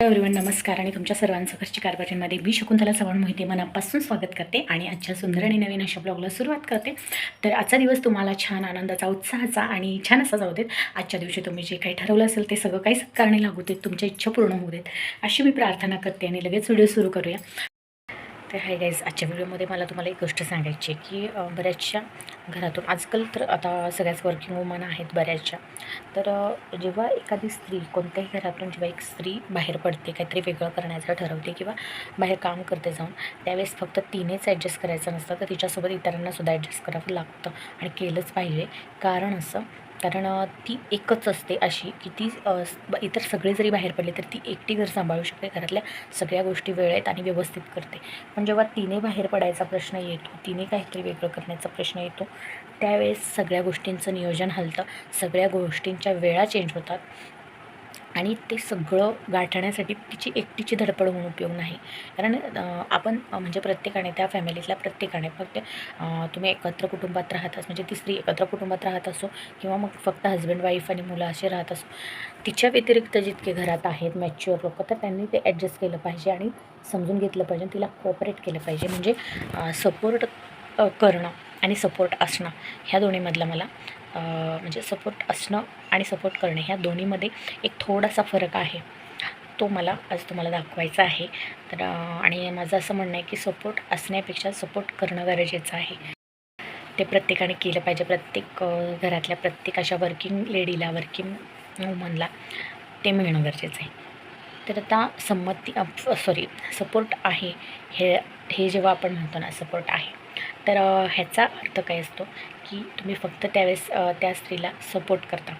Everyone नमस्कार आणि तुमच्या सर्वांचं घरची कारभारीमध्ये मी शकुंतला चव्हाण मोहिते मनापासून स्वागत करते आणि आजच्या सुंदर आणि नवीन अशा ब्लॉगला सुरुवात करते. तर आजचा दिवस तुम्हाला छान आनंदाचा उत्साहाचा आणि छान असा जाऊ देत. आजच्या दिवशी तुम्ही जे काही ठरवलं असेल ते सगळं काही कारणे लागू देत तुमच्या इच्छा पूर्ण होऊ देत. अशी मी प्रार्थना करते आणि लगेच व्हिडिओ सुरू करूया. तर हाय गाईज आजच्या व्हिडिओमध्ये मला तुम्हाला एक गोष्ट सांगायची आहे की बऱ्याचशा घरातून आजकाल तर आता सगळ्याच वर्किंग वुमन आहेत बऱ्याचशा. तर जेव्हा एखादी स्त्री कोणत्याही घरातून जेव्हा एक स्त्री बाहेर पडते काहीतरी वेगळं करण्याचं ठरवते किंवा बाहेर काम करते जाऊन त्यावेळेस फक्त तिनेच ॲडजस्ट करायचं नसतं तर तिच्यासोबत इतरांनासुद्धा ॲडजस्ट करावं लागतं आणि केलंच पाहिजे. कारण असं कारण ती एकच असते अशी की ती इतर सगळे जरी बाहेर पडले तर ती एकटी घर सांभाळू शकते. घरातल्या सगळ्या गोष्टी वेळेत आणि व्यवस्थित करते. पण जेव्हा तिने बाहेर पडायचा प्रश्न येतो तिने काहीतरी वेगळं करण्याचा प्रश्न येतो त्यावेळेस सगळ्या गोष्टींचं नियोजन हलतं. सगळ्या गोष्टींच्या वेळा चेंज होतात. आणि ते सगळं गाठण्यासाठी तिची एकटीची धडपड होऊन उपयोग नाही. कारण आपण म्हणजे प्रत्येकाने त्या फॅमिलीतल्या प्रत्येकाने फक्त तुम्ही एकत्र कुटुंबात राहत असो म्हणजे ती स्त्री एकत्र कुटुंबात राहत असो किंवा मग फक्त हजबंड वाईफ आणि मुलं असे राहत असो तिच्या व्यतिरिक्त जितके घरात आहेत मॅच्युअर लोक तर त्यांनी ते ॲडजस्ट केलं पाहिजे आणि समजून घेतलं पाहिजे तिला कोऑपरेट केलं पाहिजे. म्हणजे सपोर्ट करणं आणि सपोर्ट असणं ह्या दोन्हीमधला मला म्हणजे सपोर्ट असणं आणि सपोर्ट करणं ह्या दोन्हीमध्ये एक थोडासा फरक आहे. तो मला आज तुम्हाला दाखवायचा आहे. तर आणि माझं असं म्हणणं आहे की सपोर्ट असण्यापेक्षा सपोर्ट करणं गरजेचं आहे. ते प्रत्येकाने केलं पाहिजे. प्रत्येक घरातल्या प्रत्येक अशा वर्किंग लेडीला वर्किंग वुमनला ते मिळणं गरजेचं आहे. तर आता संमती सॉरी सपोर्ट आहे. हे हे जेव्हा आपण म्हणतो ना सपोर्ट आहे. तर ह्याचा अर्थ काय असतो की तुम्ही फक्त त्यावेळेस त्या स्त्रीला सपोर्ट करता.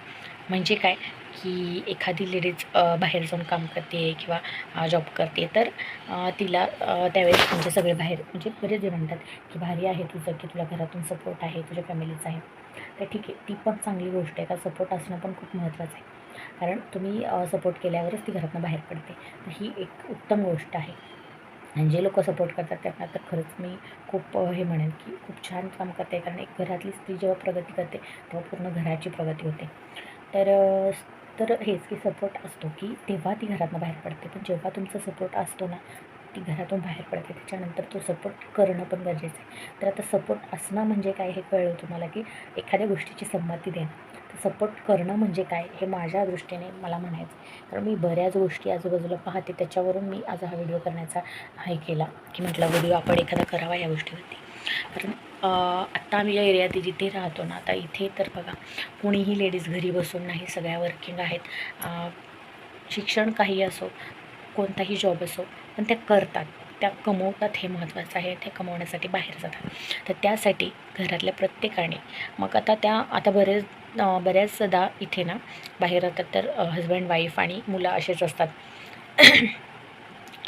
म्हणजे काय? की एखादी लेडीज बाहेर जाऊन काम करते किंवा जॉब करते तर तिला त्यावेळेस म्हणजे सगळे बाहेर म्हणजे बरेच जे म्हणतात की भारी आहे तुझं की तुला घरातून सपोर्ट आहे तुझ्या फॅमिलीचा आहे. तर ठीक आहे ती पण चांगली गोष्ट आहे का सपोर्ट असणं पण खूप महत्त्वाचं आहे. कारण तुम्ही सपोर्ट केल्यावरच ती घरातून बाहेर पडते. तर ही एक उत्तम गोष्ट आहे. आणि जे लोक सपोर्ट करतात त्यांना तर खरंच मी खूप हे म्हणेन की खूप छान काम करते. कारण एक घरातली स्त्री जेव्हा प्रगती करते तेव्हा पूर्ण घराची प्रगती होते. तर तर हेच की सपोर्ट असतो की तेव्हा ती घरातनं बाहेर पडते. पण जेव्हा तुमचा सपोर्ट असतो ना ती घरातून बाहेर पडते. त्याच्यानंतर तो सपोर्ट करणं पण गरजेचं आहे. तर आता सपोर्ट असणं म्हणजे काय हे कळलं तुम्हाला की एखाद्या गोष्टीची संमती देणं. सपोर्ट करणं म्हणजे काय हे माझ्या दृष्टीने मला म्हणायचं आहे. कारण मी बऱ्याच गोष्टी आजूबाजूला पाहते त्याच्यावरून मी आज हा व्हिडिओ करण्याचा हे केला की म्हटलं व्हिडिओ आपण एखादा करावा या गोष्टीवरती. कारण आत्ता आम्ही या एरियात जिथे राहतो ना आता इथे तर बघा कोणीही लेडीज घरी बसून नाही सगळ्या वर्किंग आहेत. शिक्षण काही असो कोणताही जॉब असो पण त्या करतात. त्या कमवतात हे महत्त्वाचं आहे ते कमवण्यासाठी बाहेर जातात. तर त्यासाठी घरातल्या प्रत्येकाने मग आता त्या आता बरेच बऱ्याचदा इथे ना बाहेर राहतात तर हजबंड वाईफ आणि मुलं असेच असतात.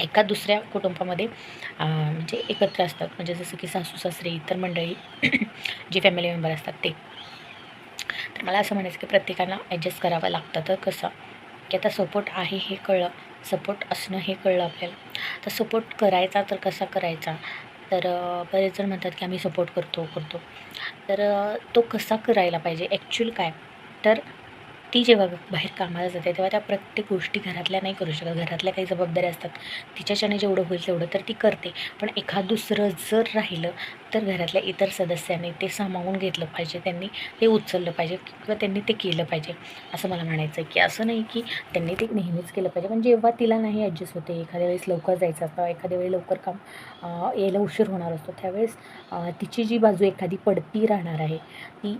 एका दुसऱ्या कुटुंबामध्ये म्हणजे एकत्र असतात. म्हणजे जसं की सासू सासरे इतर मंडळी जे फॅमिली मेंबर असतात ते. तर मला असं म्हणायचं की प्रत्येकाला ॲडजस्ट करावं लागतं. तर कसं? की आता सपोर्ट आहे हे कळलं सपोर्ट असणं हे कळलं आपल्याला. तर सपोर्ट करायचा तर कसा करायचा? तर बरेच जण म्हणतात की आम्ही सपोर्ट करतो करतो. तर तो कसा करायला पाहिजे? ॲक्च्युअल काय? तर ती जेव्हा बाहेर कामाला जाते तेव्हा त्या प्रत्येक गोष्टी घरातल्या नाही करू शकत. घरातल्या काही जबाबदाऱ्या असतात. तिच्याच्याने जेवढं होईल तेवढं तर ती करते. पण एखाद दुसरं जर राहिलं तर घरातल्या इतर सदस्यांनी ते सामावून घेतलं पाहिजे. त्यांनी ते उचललं पाहिजे किंवा त्यांनी ते केलं पाहिजे. असं मला म्हणायचं आहे की असं नाही की त्यांनी ते नेहमीच केलं पाहिजे. पण जेव्हा तिला नाही ॲडजस्ट होते एखाद्या वेळेस लवकर जायचं असतं एखाद्या वेळी लवकर काम यायला उशीर होणार असतो त्यावेळेस तिची जी बाजू एखादी पडती राहणार आहे ती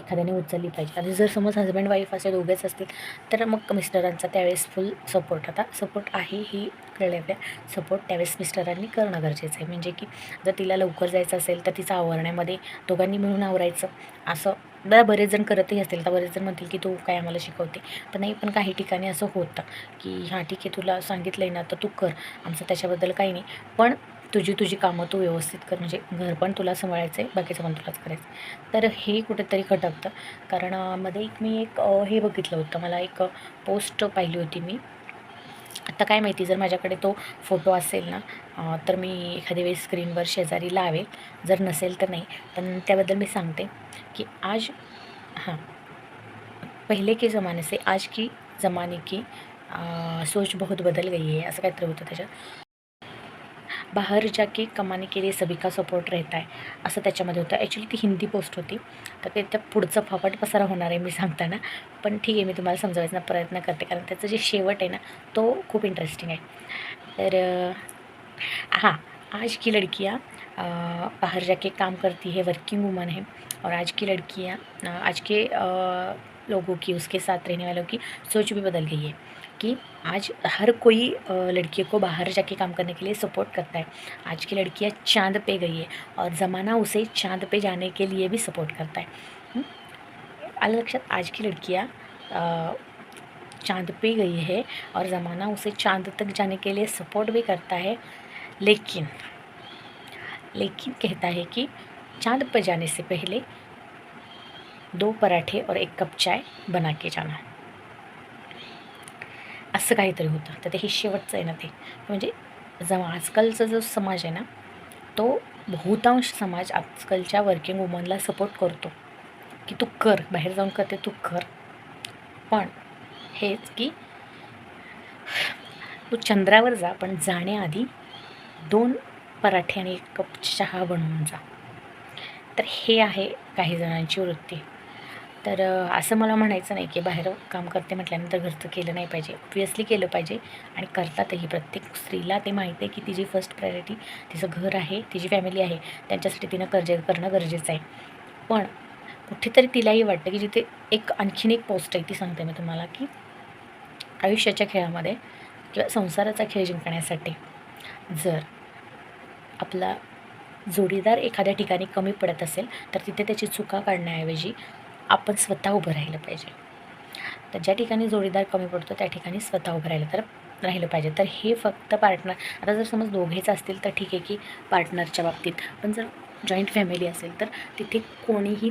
एखाद्याने उचलली पाहिजे. आणि जर समज हजबंड वाईफ असे दोघेच असतील तर मग मिस्टरांचा त्यावेळेस फुल सपोर्ट आता सपोर्ट आहे ही कळलं सपोर्ट त्यावेळेस मिस्टरांनी करणं गरजेचं आहे. म्हणजे की जर तिला लवकर जायचं असेल तर तिचं आवरण्यामध्ये दोघांनी मिळून आवरायचं. असं बरं बरेच जण करतही असतील. तर बरेच जण म्हणतील की तू काय आम्हाला शिकवते. तर नाही पण काही ठिकाणी असं होतं की हां ठीक आहे तुला सांगितलं आहे ना तर तू कर. आमचं त्याच्याबद्दल काही नाही. पण तुझी तुझी कामं तू व्यवस्थित कर. म्हणजे घर पण तुला सांभाळायचं आहे बाकीचं पण तुलाच करायचं आहे. तर हे कुठेतरी खटकतं कारण मध्ये एक मी एक हे बघितलं होतं. मला एक पोस्ट पाहिली होती मी. आता काय माहिती जर माझ्याकडे तो फोटो असेल ना तर मी एखाद्या वेळेस स्क्रीनवर शेजारी लावेल. जर नसेल तर नाही. पण त्याबद्दल मी सांगते की आज हां पहिले के ज़माने से आज की ज़माने की आ, सोच बहुत बदल गई आहे. असं काहीतरी होतं त्याच्यात. बाहर जाके कमाने के लिए सभी का सपोर्ट रहता है असं त्याच्यामध्ये होतं. ॲक्च्युली ती हिंदी पोस्ट होती. तर ते त्या पुढचं फापट पसारा होणार आहे मी सांगताना. पण ठीक आहे मी तुम्हाला समजावायचा प्रयत्न करते. कारण त्याचं जे शेवट आहे ना तो खूप इंटरेस्टिंग आहे. तर हां आज की लड़कियाँ बाहर जाके काम करती है वर्किंग वुमन है और आज की लड़कियाँ आज के लोगों की उसके साथ रहने वालों की सोच भी बदल गई है. कि आज हर कोई लड़कियों को बाहर जाके काम करने के लिए सपोर्ट करता है। आज की लड़कियाँ चाँद पे गई है और ज़माना उसे चाँद पे जाने के लिए भी सपोर्ट करता है। हम्म? अलग आज की लड़कियाँ चाँद पे गई है और ज़माना उसे चाँद तक जाने के लिए सपोर्ट भी करता है। लेकिन लेकिन कहता है कि चाँद पर जाने से पहले दो पराठे और एक कप चाय बना के जाना। असं काहीतरी होतं. तर ते हे शेवटचं आहे ना ते. म्हणजे जेव्हा आजकालचा जो समाज आहे ना तो बहुतांश समाज आजकालच्या वर्किंग वुमनला सपोर्ट करतो. की तू कर बाहेर जाऊन करते तू कर. पण हेच की तू चंद्रावर जा पण जाण्याआधी दोन पराठे आणि एक कप चहा बनवून जा. तर हे आहे काही जणांची वृत्ती. तर असं मला म्हणायचं नाही की बाहेर काम करते म्हटल्यानंतर घरचं केलं नाही पाहिजे. ऑब्वियसली केलं पाहिजे आणि करतातही. प्रत्येक स्त्रीला ते माहिती आहे की तिची फर्स्ट प्रायोरिटी तिचं घर आहे तिची फॅमिली आहे. त्यांच्यासाठी तिनं कर्ज करणं गरजेचं आहे. पण कुठेतरी तिलाही वाटतं की जिथे एक आणखीन एक पोस्ट आहे ती सांगते मी तुम्हाला की आयुष्याच्या खेळामध्ये किंवा संसाराचा खेळ जिंकण्यासाठी जर आपला जोडीदार एखाद्या ठिकाणी कमी पडत असेल तर तिथे त्याची चुका काढण्याऐवजी आपण स्वतः उभं राहिलं पाहिजे. तर ज्या ठिकाणी जोडीदार कमी पडतो त्या ठिकाणी स्वतः उभं राहिलं तर राहिलं पाहिजे. तर हे फक्त पार्टनर आता जर समज दोघेच असतील तर ठीक आहे की पार्टनरच्या बाबतीत. पण जर जॉईंट फॅमिली असेल तर तिथे कोणीही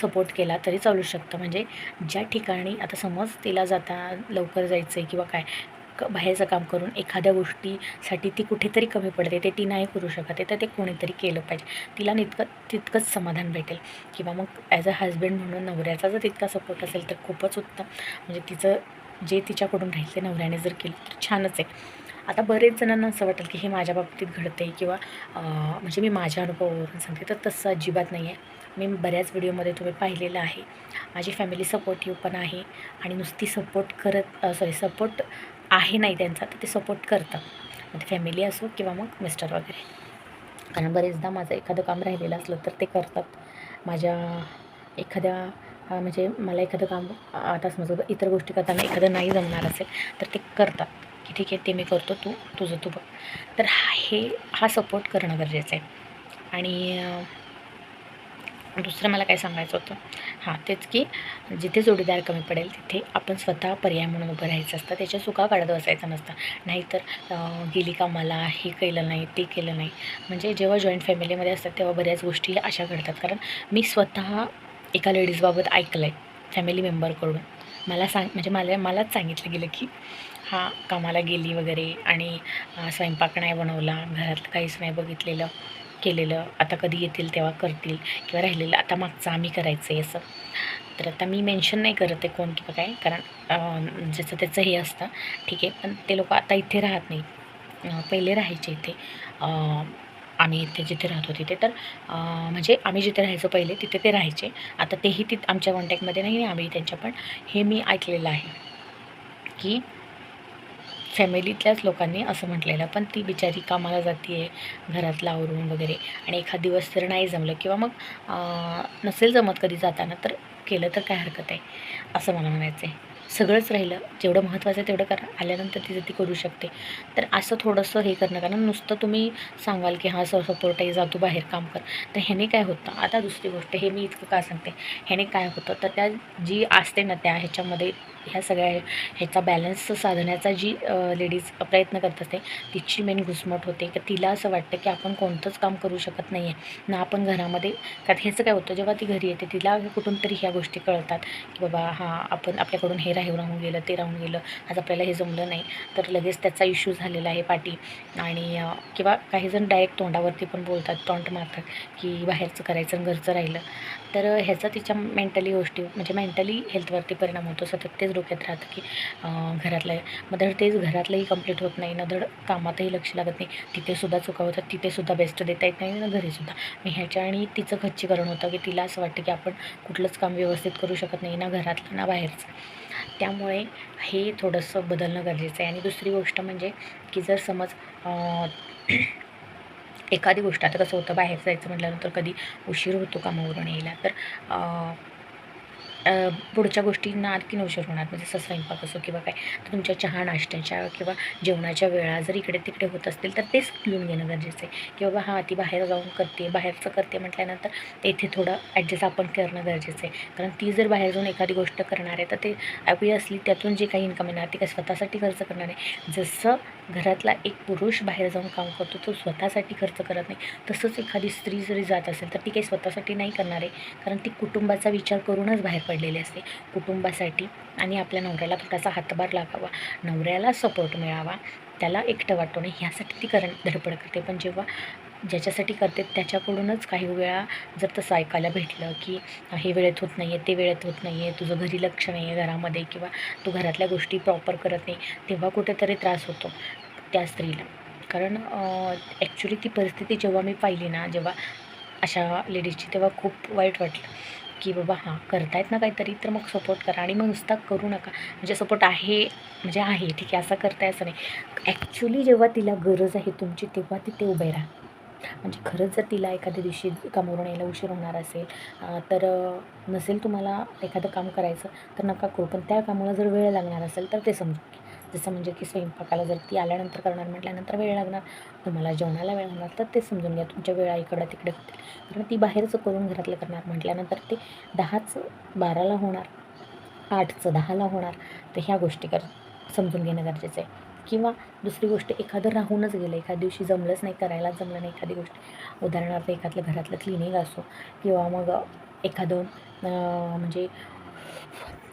सपोर्ट केला तरी चालू शकतं. म्हणजे ज्या ठिकाणी आता समज तिला जाता लवकर जायचं आहे किंवा काय क बाहेरचं काम करून एखाद्या गोष्टीसाठी ती कुठेतरी कमी पडते ते ती नाही करू शकत आहे तर ते कोणीतरी केलं पाहिजे. तिला तितकं तितकंच समाधान भेटेल. किंवा मग ॲज अ हजबंड म्हणून नवऱ्याचा जर तितका सपोर्ट असेल तर खूपच उत्तम. म्हणजे तिचं जे तिच्याकडून राहील ते नवऱ्याने जर केलं तर छानच आहे. आता बरेच जणांना असं वाटेल की हे माझ्या बाबतीत घडतं आहे किंवा म्हणजे मी माझ्या अनुभवावरून सांगते तर तसं अजिबात नाही आहे. मी बऱ्याच व्हिडिओमध्ये तुम्ही पाहिलेलं आहे. माझी फॅमिली सपोर्टिव्ह पण आहे आणि नुसती सपोर्ट करत सॉरी सपोर्ट आहे नाही त्यांचा तर ते सपोर्ट करतात. मग ते फॅमिली असो किंवा मग मिस्टर वगैरे. कारण बरेचदा माझं एखादं काम राहिलेलं असलं तर ते करतात. माझ्या एखाद्या म्हणजे मला एखादं काम आता समजा इतर गोष्टी करताना एखादं नाही जमणार असेल तर ते करतात. की ठीक आहे ते मी करतो तू तुझं तू बघ. तर हे हा सपोर्ट करणं गरजेचं आहे. आणि दुसरं मला काय सांगायचं होतं? हां तेच की जिथे जोडीदार कमी पडेल तिथे आपण स्वतः पर्याय म्हणून उभं राहायचं असतं. त्याच्या चुका काढत बसायचं नसतं. नाहीतर गेली का मला हे केलं नाही ते केलं नाही. म्हणजे जेव्हा जॉईंट फॅमिलीमध्ये असतात तेव्हा बऱ्याच गोष्टी अशा घडतात. कारण मी स्वतः एका लेडीजबाबत ऐकलं आहे फॅमिली मेंबरकडून मला सांग म्हणजे मला मलाच सांगितलं गेलं की हा कामाला गेली वगैरे आणि स्वयंपाक नाही बनवला घरातलं काहीच नाही बघितलेलं. केलेलं आता कधी येतील तेव्हा करतील किंवा राहिलेलं आता मागचं आम्ही करायचं आहे असं. तर आता मी मेन्शन नाही करत आहे कोण किंवा काय कारण ज्याचं त्याचं हे असतं ठीक आहे पण ते लोक आता इथे राहत नाही पहिले राहायचे इथे. आम्ही इथे जिथे राहतो तिथे. तर म्हणजे आम्ही जिथे राहायचो पहिले तिथे ते राहायचे. आता तेही तिथे आमच्या कॉन्टॅक्टमध्ये नाही आहे आम्ही त्यांच्या पण. हे मी ऐकलेलं आहे. की फॅमिलीतल्याच लोकांनी असं म्हटलेलं पण ती बिचारी कामाला जाते आहे घरातला आवरून वगैरे आणि एखाद दिवस जर नाही जमलं किंवा मग नसेल जमत कधी जाताना तर केलं तर काय हरकत आहे असं मला म्हणायचं आहे सगळंच राहिलं. जेवढं महत्त्वाचं आहे तेवढं करा. आल्यानंतर तिचं ती करू शकते. तर असं थोडंसं हे करणं. कारण नुसतं तुम्ही सांगाल की हा सर सपोर्ट आहे जा तू बाहेर काम कर. तर ह्याने काय होतं? आता दुसरी गोष्ट हे मी इतकं का सांगते? ह्याने काय होतं? तर त्या जी असते ना त्या ह्याच्यामध्ये ह्या सगळ्या ह्याचा बॅलन्स साधण्याचा जी लेडीज प्रयत्न करत असते तिची मेन घुसमट होते. की तिला असं वाटतं की आपण कोणतंच काम करू शकत नाही आहे ना आपण घरामध्ये कारण ह्याचं काय होतं? जेव्हा ती घरी येते तिला कुठून तरी ह्या गोष्टी कळतात. की बाबा हां आपण आपल्याकडून हे राहून राहून गेलं ते राहून गेलं आज आपल्याला हे जमलं नाही. तर लगेच त्याचा इश्यू झालेला आहे पाठी. आणि किंवा काही जण डायरेक्ट तोंडावरती पण बोलतात तोंड मारतात की बाहेरचं करायचं आणि घरचं राहिलं. तर ह्याचा तिच्या मेंटली गोष्टी म्हणजे मेंटली हेल्थवरती परिणाम होतो. सतत तेच डोक्यात राहतं की घरातलं मग धड तेच घरातलंही कंप्लीट होत नाही. ना धड कामातही लक्ष लागत नाही. तिथेसुद्धा चुका होतात. तिथेसुद्धा बेस्ट देता येत नाही. ना घरीसुद्धा मी ह्याच्या आणि तिचं खच्चीकरण होतं की तिला असं वाटतं की आपण कुठलंच काम व्यवस्थित करू शकत नाही. ना घरातलं ना बाहेरचं. त्यामुळे हे थोडंसं बदलणं गरजेचं आहे. आणि दुसरी गोष्ट म्हणजे की जर समज एखादी गोष्ट आता कसं होतं बाहेर जायचं म्हटल्यानंतर कधी उशीर होतो कामावरून यायला तर पुढच्या गोष्टींना आणखीन उशीर होणार. म्हणजे जसं स्वयंपाक असो किंवा काय तर तुमच्या चहा नाश्त्याच्या किंवा जेवणाच्या वेळा जर इकडे तिकडे होत असतील तर तेच लिहून घेणं गरजेचं आहे. की बाबा हां ती बाहेर जाऊन करते बाहेरचं करते म्हटल्यानंतर तेथे थोडं ॲडजस्ट आपण करणं गरजेचं आहे. कारण ती जर बाहेर जाऊन एखादी गोष्ट करणार आहे तर ते ऑबियसली त्यातून जे काही इन्कम येणार ते काय स्वतःसाठी खर्च करणार आहे. जसं घरातला एक पुरुष बाहेर जाऊन काम करतो तो स्वतःसाठी खर्च करत नाही. तसंच एखादी स्त्री जरी जात असेल तर ती काही स्वतःसाठी नाही करणार आहे. कारण ती कुटुंबाचा विचार करूनच बाहेर पडलेली असते. कुटुंबासाठी आणि आपल्या नवऱ्याला थोडासा हातभार लागावा नवऱ्याला सपोर्ट मिळावा त्याला एकटं वाटू नये ह्यासाठी ती करण धडपड करते. पण जेव्हा ज्याच्यासाठी करते त्याच्याकडूनच काही वेळा जर तसं ऐकायला भेटलं की हे वेळेत होत नाही आहे ते वेळेत होत नाही आहे तुझं घरी लक्ष नाही आहे घरामध्ये किंवा तू घरातल्या गोष्टी प्रॉपर करत नाही तेव्हा कुठेतरी त्रास होतो त्या स्त्रीला. कारण ॲक्च्युली ती परिस्थिती जेव्हा मी पाहिली ना जेव्हा अशा लेडीजची तेव्हा खूप वाईट वाटलं की बाबा हां करतायत ना काहीतरी तर मग सपोर्ट करा आणि मग नुसता करू नका. म्हणजे सपोर्ट आहे म्हणजे आहे ठीक आहे असं करताय असं नाही. ॲक्च्युली जेव्हा तिला गरज आहे तुमची तेव्हा तिथे उभे राहा. म्हणजे खरंच जर तिला एखाद्या दिवशी कामावरून यायला उशीर होणार असेल तर नसेल तुम्हाला एखादं काम करायचं तर नका करू. पण त्या कामाला जर वेळ लागणार असेल तर ते समजून घ्या जसं म्हणजे की स्वयंपाकाला जर ती आल्यानंतर करणार म्हटल्यानंतर वेळ लागणार. तुम्हाला जेवणाला वेळ लागणार तर ते समजून घ्या. तुमच्या वेळा इकडं तिकडे होतील. कारण ती बाहेरचं करून घरातलं करणार म्हटल्यानंतर ते दहाचं बाराला होणार आठचं दहाला होणार. तर ह्या गोष्टी कर समजून घेणं गरजेचं आहे. किंवा दुसरी गोष्ट एखादं राहूनच गेलं एखाद्या दिवशी जमलंच नाही करायला जमलं नाही एखादी गोष्ट. उदाहरणार्थ एखादलं घरातलं क्लिनिंग असो किंवा मग एखादं म्हणजे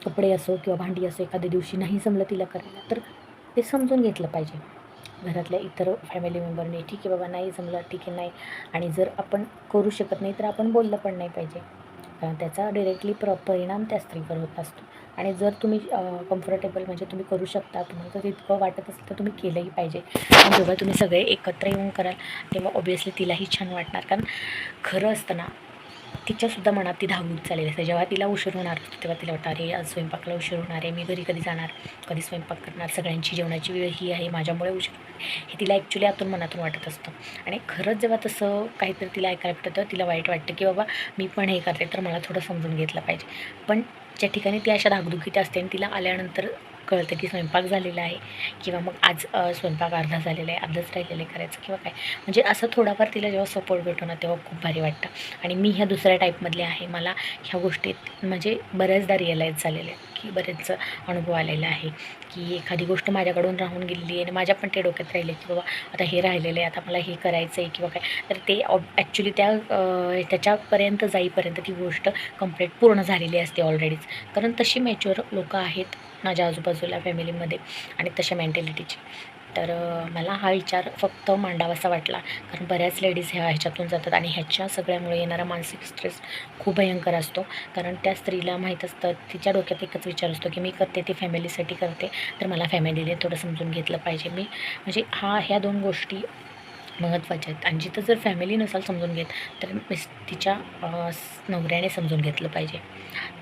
कपडे असो किंवा भांडी असो एखाद्या दिवशी नाही जमलं तिला करायला तर ते समजून घेतलं पाहिजे. घरातल्या इतर फॅमिली मेंबरने ठीक आहे बाबा नाही जमलं ठीक आहे नाही. आणि जर आपण करू शकत नाही तर आपण बोललं पण नाही पाहिजे. कारण त्याचा डिरेक्टली प्र परिणाम त्या स्त्रीवर होत असतो. आणि जर तुम्ही कम्फर्टेबल म्हणजे तुम्ही करू शकता तुम्हाला जर इतकं वाटत असेल तर तुम्ही केलंही पाहिजे. आणि जेव्हा तुम्ही सगळे एकत्र येऊन कराल तेव्हा ऑब्वियसली तिलाही छान वाटणार. कारण खरं असताना तिच्यासुद्धा मनात ती धावून चालेली असते. जेव्हा तिला उशीर होणार असतो तेव्हा तिला वाटतं अरे आज स्वयंपाकला उशीर होणार आहे मी घरी कधी जाणार कधी स्वयंपाक करणार सगळ्यांची जेवणाची वेळ ही आहे माझ्यामुळे उशीर हे तिला ॲक्च्युली आतून मनातून वाटत असतं. आणि खरंच जेव्हा तसं काहीतरी तिला ऐकायला भेटतं तेव्हा तिला वाईट वाटतं की बाबा मी पण हे करते तर मला थोडं समजून घेतलं पाहिजे. पण ज्या ठिकाणी ती अशा धाकधुकीत असते आणि तिला आल्यानंतर कळतं की स्वयंपाक झालेला आहे किंवा मग आज स्वयंपाक अर्धा झालेला आहे अर्धच राहिलेलं आहे करायचं किंवा काय. म्हणजे असं थोडाफार तिला जेव्हा सपोर्ट भेटतो ना तेव्हा खूप भारी वाटतं. आणि मी ह्या दुसऱ्या टाईपमधले आहे. मला ह्या गोष्टीत म्हणजे बऱ्याचदा रिअलाईज झालेल्या आहे. की बरेच अनुभव आलेला आहे की एखादी गोष्ट माझ्याकडून राहून गेलेली आहे आणि माझ्या पण ते डोक्यात राहिले की बाबा आता हे राहिलेलं आहे आता मला हे करायचं आहे किंवा काय. तर ते ॲक्च्युली त्या त्याच्यापर्यंत जाईपर्यंत ती गोष्ट कंप्लीट पूर्ण झालेली असते ऑलरेडीच कारण तशी मॅच्युअर लोकं आहेत माझ्या आजूबाजूला फॅमिलीमध्ये आणि तशा मेंटॅलिटीची तर मला हा विचार फक्त मांडावासा वाटला. कारण बऱ्याच लेडीज ह्या ह्याच्यातून जातात आणि ह्याच्या सगळ्यामुळे येणारा मानसिक स्ट्रेस खूप भयंकर असतो. कारण त्या स्त्रीला माहीत असतं तिच्या डोक्यात एकच विचार असतो की मी करते ती फॅमिलीसाठी करते तर मला फॅमिलीने थोडं समजून घेतलं पाहिजे. मी म्हणजे हा ह्या दोन गोष्टी महत्त्वाच्या आहेत. आणि जिथं जर फॅमिली नसाल समजून घेत तर मिस तिच्या नवऱ्याने समजून घेतलं पाहिजे.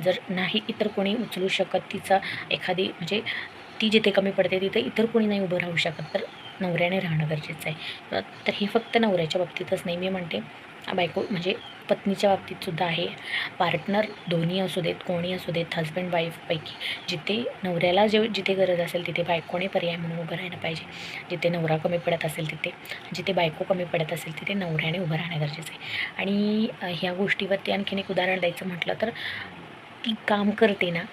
जर नाही इतर कोणी उचलू शकत तिचा एखादी म्हणजे ती जिथे कमी पडते तिथे इतर कोणी नाही उभं राहू शकत. तर नवऱ्याने राहणं गरजेचं आहे. तर हे फक्त नवऱ्याच्या बाबतीतच नाही मी म्हणते बायको म्हणजे पत्नीच्या बाबतीतसुद्धा आहे. पार्टनर दोन्ही असू देत कोणी असू देत हजबंड वाईफपैकी जिथे नवऱ्याला जे जिथे गरज असेल तिथे बायकोने पर्याय म्हणून उभं राहिलं पाहिजे. जिथे नवरा कमी पडत असेल तिथे जिथे बायको कमी पडत असेल तिथे नवऱ्याने उभं राहणं गरजेचं आहे. आणि ह्या गोष्टीवरती आणखीन एक उदाहरण द्यायचं म्हटलं तर ती काम करते ना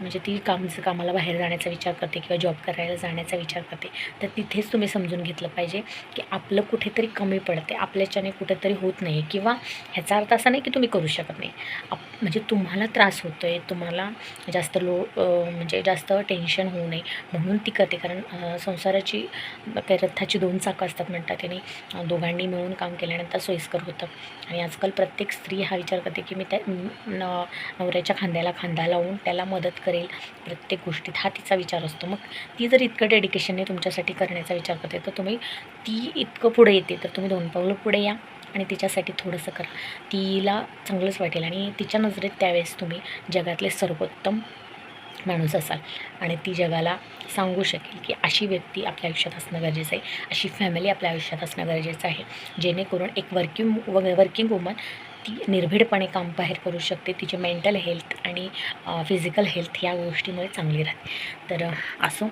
म्हणजे ती काम कामाला बाहेर जाण्याचा विचार करते किंवा जॉब करायला जाण्याचा विचार करते तर तिथेच तुम्ही समजून घेतलं पाहिजे की आपलं कुठेतरी कमी पडते आपल्याच्याने कुठेतरी होत नाही किंवा ह्याचा अर्थ असा नाही की तुम्ही करू शकत नाही. आप म्हणजे तुम्हाला त्रास होतो आहे तुम्हाला जास्त लो म्हणजे जास्त टेन्शन होऊ नये म्हणून ती करते. कारण संसाराची काही रथाची दोन चाकं असतात म्हणतात आणि दोघांनी मिळून काम केल्यानंतर सोयीस्कर होतं. आणि आजकाल प्रत्येक स्त्री हा विचार करते की मी त्या न नवऱ्याच्या खांद्याला खांदा लावून त्याला मदत करेल. प्रत्येक गोष्टीत हा तिचा विचार असतो. मग ती जर इतकं डेडिकेशनने तुमच्यासाठी करण्याचा विचार करते तर तुम्ही ती इतकं पुढे येते तर तुम्ही दोन पावलं पुढे या आणि तिच्यासाठी थोडंसं करा. तिला चांगलंच वाटेल आणि तिच्या नजरेत त्यावेळेस तुम्ही जगातले सर्वोत्तम माणूस असाल आणि ती जगाला सांगू शकेल की अशी व्यक्ती आपल्या आयुष्यात असणं गरजेचं आहे. अशी फॅमिली आपल्या आयुष्यात असणं गरजेचं आहे. जेणेकरून एक वर्किंग वर्किंग वुमन ती निर्भीडपणे काम बाहेर करू शकते. तिचे मेंटल हेल्थ आणि फिजिकल हेल्थ या गोष्टीमुळे चांगली राहते. तर असो.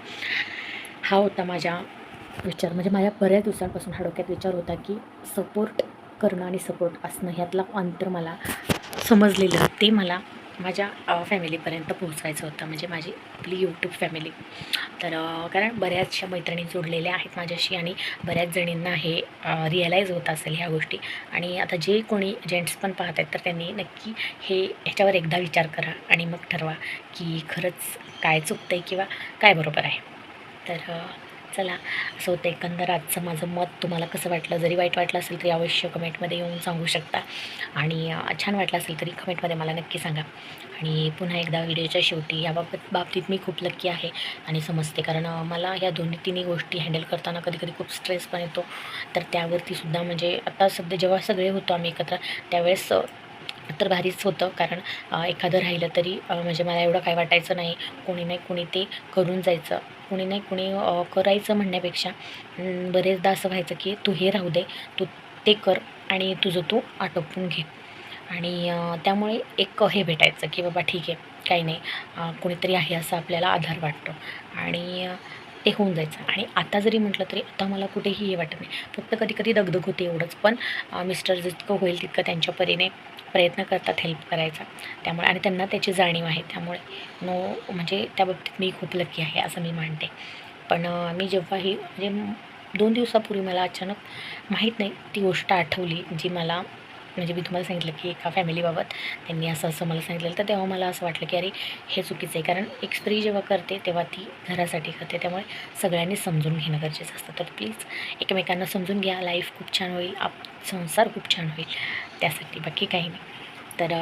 हा होता माझ्या विचार. म्हणजे माझ्या बऱ्याच दिवसांपासून हा डोक्यात विचार होता की सपोर्ट करणं आणि सपोर्ट असणं ह्यातला अंतर मला समजलेलं. ते मला माझ्या फॅमिलीपर्यंत पोहोचवायचं होतं. म्हणजे माझी आपली यूट्यूब फॅमिली तर कारण बऱ्याचशा मैत्रिणी जोडलेल्या आहेत माझ्याशी आणि बऱ्याच जणींना हे रिअलाईज होत असेल ह्या गोष्टी. आणि आता जे कोणी जेंट्स पण पाहत आहेत तर त्यांनी नक्की हे ह्याच्यावर एकदा विचार करा आणि मग ठरवा की खरंच काय चुकतं आहे किंवा काय बरोबर आहे. तर चला असं होतं एकंदर आजचं माझं मत तुम्हाला कसं वाटलं? जरी वाईट वाटलं असेल तरी अवश्य कमेंटमध्ये येऊन सांगू शकता. आणि छान वाटलं असेल तरी कमेंटमध्ये मला नक्की सांगा. आणि पुन्हा एकदा व्हिडिओच्या शेवटी याबाबत बाबतीत मी खूप लक्की आहे आणि समजते. कारण मला ह्या दोन्ही तिन्ही गोष्टी हँडल करताना कधी कधी खूप स्ट्रेस पण येतो. तर त्यावरतीसुद्धा म्हणजे आता सध्या जेव्हा सगळे होतो आम्ही एकत्र त्यावेळेस तर भारीच होतं. कारण एखादं राहिलं तरी म्हणजे मला एवढं काय वाटायचं नाही. कोणी नाही कोणी ते करून जायचं. कोणी नाही कोणी करायचं म्हणण्यापेक्षा बरेचदा असं व्हायचं की तू हे राहू दे. तू ते कर आणि तुझं तू आटोपून घे. आणि त्यामुळे एक हे भेटायचं की बाबा ठीक आहे काही नाही. कुणीतरी कोणीतरी आहे असं आपल्याला आधार वाटतो. आणि ते होऊन जायचं. आणि आता जरी म्हटलं तरी आता मला कुठेही हे वाटत नाही. फक्त कधी कधी दगदग होते एवढंच. पण मिस्टर जितकं होईल तितकं त्यांच्या परीने प्रयत्न करतात हेल्प करायचा. त्यामुळे आणि त्यांना त्याची जाणीव आहे. त्यामुळे नो म्हणजे त्या बाबतीत मी खूप लकी आहे असं मी मानते. पण मी जेव्हा ही म्हणजे दोन दिवसापूर्वी मला अचानक माहीत नाही ती गोष्ट आठवली जी मला म्हणजे मी तुम्हाला सांगितलं की एका फॅमिलीबाबत त्यांनी असं असं मला सांगितलेलं तर तेव्हा मला असं वाटलं की अरे हे चुकीचं आहे. कारण एक स्त्री जेव्हा करते तेव्हा ती घरासाठी करते. त्यामुळे सगळ्यांनी समजून घेणं गरजेचं असतं. तर प्लीज एकमेकांना समजून घ्या. लाईफ खूप छान होईल. आप संसार खूप छान होईल. त्यासाठी बाकी काही नाही. तर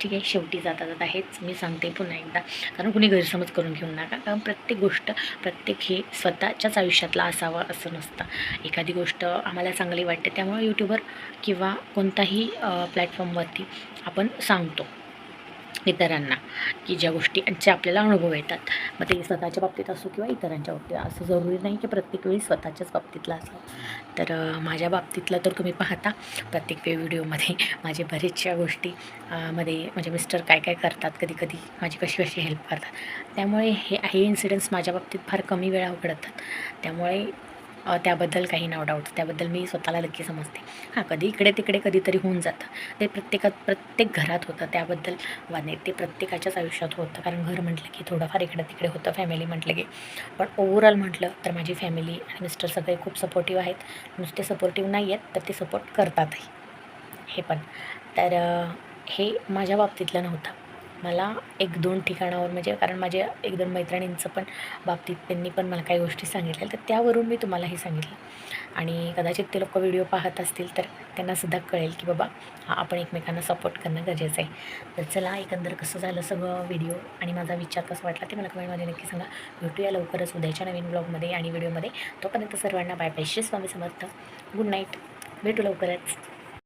ठीक आहे शेवटी जाता जाता हेच मी सांगते पुन्हा एकदा. कारण कुणी गैरसमज करून घेऊ नका. कारण प्रत्येक गोष्ट प्रत्येक हे स्वतःच्याच आयुष्यातला असावं असं नसतं. एखादी गोष्ट आम्हाला चांगली वाटते त्यामुळे यूट्यूबवर किंवा कोणताही प्लॅटफॉर्मवरती आपण सांगतो. इतरांना की ज्या गोष्टींचे आपल्याला अनुभव येतात. मग ते स्वतःच्या बाबतीत असो किंवा इतरांच्या बाबतीत असं जरुरी नाही की प्रत्येक वेळी स्वतःच्याच बाबतीतलं असावं तर माझ्या बाबतीतलं तर तुम्ही पाहता प्रत्येक वे व्हिडिओमध्ये माझे बरेचशा गोष्टी मध्ये म्हणजे मिस्टर काय काय करतात कधी कधी माझी कशी कशी हेल्प करतात. त्यामुळे हे हे इन्सिडेंट्स माझ्या बाबतीत फार कमी वेळा उघडतात. त्यामुळे त्याबद्दल काही नाव डाऊट त्याबद्दल मी स्वतःला नक्की समजते. हां कधी इकडे तिकडे कधीतरी होऊन जातं. ते प्रत्येकात प्रत्येक घरात होतं. त्याबद्दल वाद नाही ते प्रत्येकाच्याच आयुष्यात होतं. कारण घर म्हटलं की थोडंफार इकडे तिकडे होतं फॅमिली म्हटलं की. पण ओव्हरऑल म्हटलं तर माझी फॅमिली आणि मिस्टर सगळे खूप सपोर्टिव्ह आहेत. नुसते सपोर्टिव्ह नाही आहेत तर ते सपोर्ट करतातही. हे पण. तर हे माझ्या बाबतीतलं नव्हतं. मला एक दोन ठिकाणावर म्हणजे कारण माझ्या एक दोन मैत्रिणींचं पण बाबतीत त्यांनी पण मला काही गोष्टी सांगितल्या तर त्यावरून मी तुम्हाला हे सांगितलं. आणि कदाचित ते लोक व्हिडिओ पाहत असतील तर त्यांनासुद्धा कळेल की बाबा हा आपण एकमेकांना सपोर्ट करणं गरजेचं आहे. तर चला एकंदर कसं झालं सगळं व्हिडिओ आणि माझा विचार कसा वाटला ते मला कमेंटमध्ये नक्की सांगा. भेटूया लवकरच उद्याच्या नवीन ब्लॉगमध्ये आणि व्हिडिओमध्ये तोपर्यंत सर्वांना bye bye Shri Swami Samarth. Good night भेटू लवकरच.